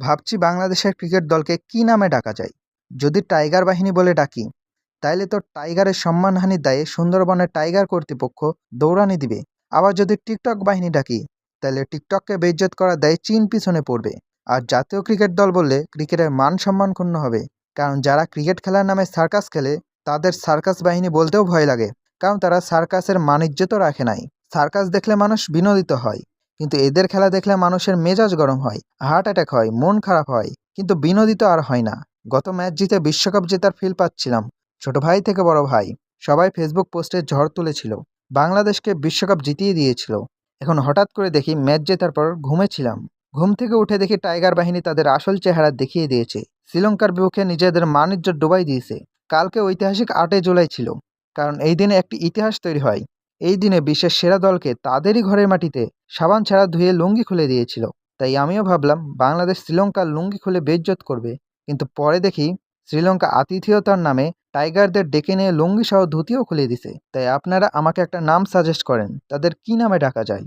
ভাবছি বাংলাদেশের ক্রিকেট দলকে কী নামে ডাকা যায়। যদি টাইগার বাহিনী বলে ডাকি, তাইলে তো টাইগারের সম্মানহানির দায়ে সুন্দরবনের টাইগার কর্তৃপক্ষ দৌড়ানি দিবে। আবার যদি টিকটক বাহিনী ডাকি তাহলে টিকটককে বেইজ্জত করার দায়ে চীন পিছনে পড়বে। আর জাতীয় ক্রিকেট দল বললে ক্রিকেটের মান সম্মান ক্ষুণ্ণ হবে। কারণ যারা ক্রিকেট খেলার নামে সার্কাস খেলে, তাদের সার্কাস বাহিনী বলতেও ভয় লাগে। কারণ তারা সার্কাসের মানিজ্য তো রাখে নাই। সার্কাস দেখলে মানুষ বিনোদিত হয়। কিন্তু এদের খেলা দেখলে মানুষের মেজাজ গরম হয় হার্ট অ্যাটাক হয়, মন খারাপ হয়। কিন্তু বিনোদিত আর হয় না। গত ম্যাচ জিতে বিশ্বকাপ জেতার ফিল পাচ্ছিলাম। ছোট ভাই থেকে বড় ভাই, সবাই ফেসবুক পোস্টে ঝড় তুলেছিল। বাংলাদেশকে বিশ্বকাপ জিতিয়ে দিয়েছিল। এখন হঠাৎ করে দেখি ম্যাচ জেতার পর ঘুমেছিলাম। ঘুম থেকে উঠে দেখি টাইগার বাহিনী তাদের আসল চেহারা দেখিয়ে দিয়েছে। শ্রীলঙ্কার বিপক্ষে নিজেদের মানিজ্য ডুবাই দিয়েছে। কালকে ঐতিহাসিক আটে জুলাই ছিল। কারণ এই দিনে একটি ইতিহাস তৈরি হয়। এই দিনে বিশ্বের সেরা দলকে তাদেরই ঘরের মাটিতে সাবান ছাড়া ধুয়ে লুঙ্গি খুলে দিয়েছিল। তাই আমিও ভাবলাম, বাংলাদেশ শ্রীলঙ্কার লুঙ্গি খুলে বেজ্জত করবে। কিন্তু পরে দেখি, শ্রীলঙ্কা আতিথেয়তার নামে টাইগারদের ডেকে নিয়ে লুঙ্গি সহ ধুতিও খুলে দিছে। তাই আপনারা আমাকে একটা নাম সাজেস্ট করেন, তাদের কি নামে ডাকা যায়?